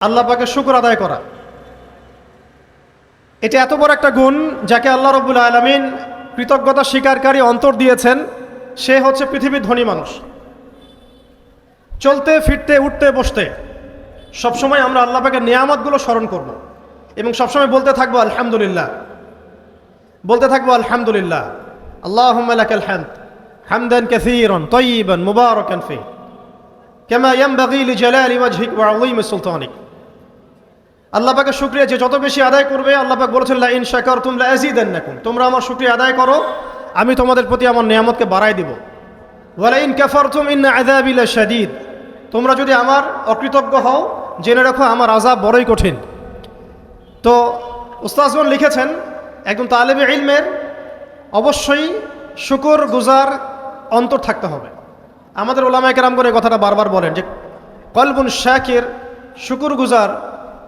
আল্লাহ পাকে শুকর আদায় করা। এটা এত বড় একটা গুণ যাকে আল্লাহ রবুল আলমিন কৃতজ্ঞতা স্বীকারকারী অন্তর দিয়েছেন, সে হচ্ছে পৃথিবীর ধনী মানুষ। চলতে, ফিরতে, উঠতে, বসতে, সবসময় আমরা আল্লাহ পাকের নিয়ামতগুলো স্মরণ করব এবং সবসময় বলতে থাকব, আলহামদুলিল্লাহ। বলতে থাকব, আলহামদুলিল্লাহ। আল্লাহ হামদ। হামদান কাসীরান তয়্যিবান মুবারাকান ফি কামা ইয়ানবাগি লিজালালি ওয়াজহিক ওয়া আযীমি পাকের শুকরিয়া যে যত বেশি আদায় করবে, আল্লাহ পাক বলেছেন, লা ইন শাকারতুম লা আযীদান্নাকুম। তোমরা আমার শুকরিয়া আদায় করো, আমি তোমাদের প্রতি আমার নিয়ামতকে বাড়াই দিব। ওয়ালা ইন কাফারতুম ইন আযাবি লাশাদীদ তোমরা যদি আমার অকৃতজ্ঞ হও, জেনে রাখো আমার আযাব বড়ই কঠিন। তো উস্তাজগণ লিখেছেন, একজন তালেবে ইলমের অবশ্যই শুকর গুজার অন্তর থাকতে হবে। আমাদের ওলামায় কেরাম করে কথাটা বারবার বলেন যে, কলবুন শাকের, শুকুর গুজার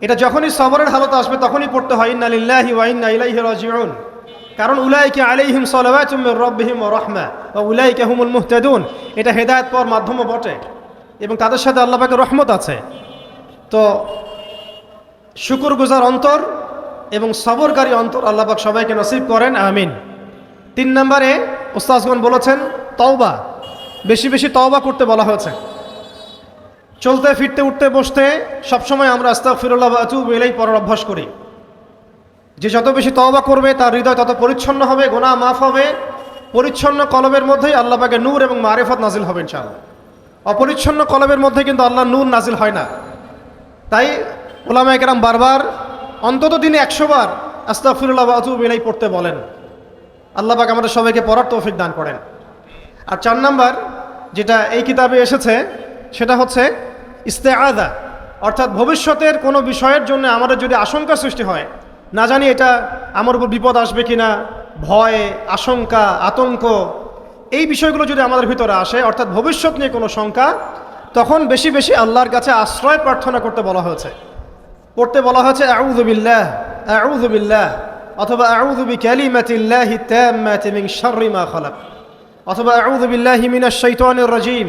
এটা যখনই সবরের হালত আসবে, তখনই পড়তে হয়, ইন্না লিল্লাহি ওয়া ইন্না ইলাইহি রাজিউন। কারণ উলাইকে আলাইহিম সালাওয়াতুম মির রাব্বিহিম ওয়া রাহমা, ওয়া উলাইকা হুমুল মুহতাদুন। এটা হেদায়েত পাওয়ার মাধ্যমও বটে এবং তাদের সাথে আল্লাহ পাকের রহমত আছে। তো শুকুর গুজার অন্তর এবং সবরকারী অন্তর আল্লাহ পাক সবাইকে নসিব করেন, আমিন। তিন নম্বরে ওস্তাজগণ বলেছেন, তওবা। বেশি বেশি তওবা করতে বলা হয়েছে। চলতে, ফিরতে, উঠতে, বসতে সবসময় আমরা আস্তা ফিরুল্লাহ আচু এলেই পড়ার অভ্যাস করি। যে যত বেশি তওবা করবে, তার হৃদয় তত পরিচ্ছন্ন হবে গোনা মাফ হবে। পরিচ্ছন্ন কলবের মধ্যেই আল্লাহ পাকে নূর এবং মারেফত নাজিল হবে ইনশাআল্লাহ। অপরিচ্ছন্ন কলবের মধ্যে কিন্তু আল্লাহ নূর নাজিল হয় না। তাই ওলামা একরাম বারবার অন্তত দিনে একশো বার আস্তাফিরুল্লাহ আচু এলেই পড়তে বলেন। আল্লাহ পাক আমাদের সবাইকে পড়ার তৌফিক দান করেন। আর চার নাম্বার যেটা এই কিতাবে এসেছে, সেটা হচ্ছে ইস্তেআদা, অর্থাৎ ভবিষ্যতের কোনো বিষয়ের জন্য আমাদের যদি আশঙ্কা সৃষ্টি হয়, না জানি এটা আমার উপর বিপদ আসবে কিনা, ভয়, আশঙ্কা, আতঙ্ক, এই বিষয়গুলো যদি আমাদের ভিতরে আসে, অর্থাৎ ভবিষ্যৎ নিয়ে কোনো শঙ্কা, তখন বেশি বেশি আল্লাহর কাছে আশ্রয় প্রার্থনা করতে বলা হয়েছে। পড়তে বলা হয়েছে আউযুবিল্লাহ আউযুবিল্লাহ অথবা, আউযু বিকালিমাতিল্লাহি তাম্মাতি মিন শাররি মা খালাক অথবা, আউযু বিল্লাহি মিনাশ শাইতানির রাজীম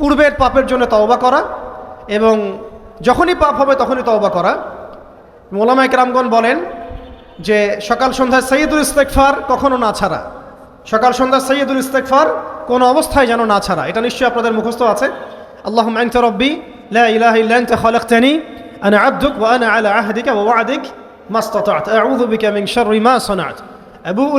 পূর্বের পাপের জন্য তওবা করা এবং যখনই পাপ হবে তখনই তওবা করা। মোলামা ইকরামগণ বলেন যে সকাল সন্ধ্যায় সৈয়দুল ইস্তেকফার কখনো না ছাড়া। সকাল সন্ধ্যা সৈয়দুল ইস্তেকফার কোনো অবস্থায় যেন না ছাড়া। এটা নিশ্চয়ই আপনাদের মুখস্থ আছে। আল্লাহ মাইন্ত রব্বি লাহতানি আনা ওয়াদিক আবু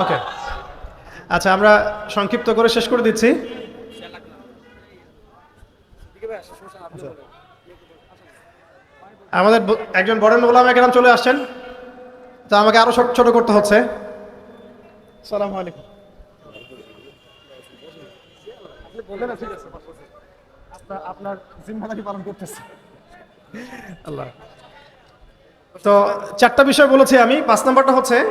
ওকে আচ্ছা আমরা সংক্ষিপ্ত করে শেষ করে দিচ্ছি। আমাদের ব- একজন বরেন ওলাম একরাম চলে আসছেন। তো আমাকে আরও ছোট ছোট করতে হচ্ছে। সালাম আলাইকুম। আপনার আপনার জিম্মাদারি পালন করতেছে। আল্লাহ। তো চারটা বিষয় বলেছি আমি। পাঁচ নাম্বারটা হচ্ছে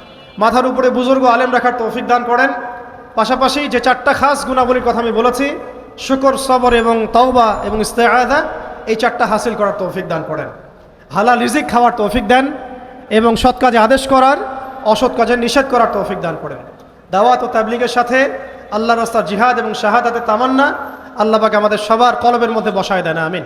মাথার উপরে বুজুর্গ আলেম রাখার তৌফিক দান করেন। পাশাপাশি যে চারটা খাস গুণাবলীর কথা আমি বলেছি, শুকর, সবর এবং তওবা এবং ইস্তেআদা এই চারটা হাসিল করার তৌফিক দান করেন। হালাল রিজিক খাওয়ার তৌফিক দেন এবং সৎ কাজে আদেশ করার, অসৎ কাজে নিষেধ করার তৌফিক দান করেন। দাওয়াত ও তাবলিগের সাথে আল্লাহ রাস্তার জিহাদ এবং শাহাদাতের তামান্না আল্লাহ পাক আমাদের সবার কলবের মধ্যে বসায় দেন, আমিন।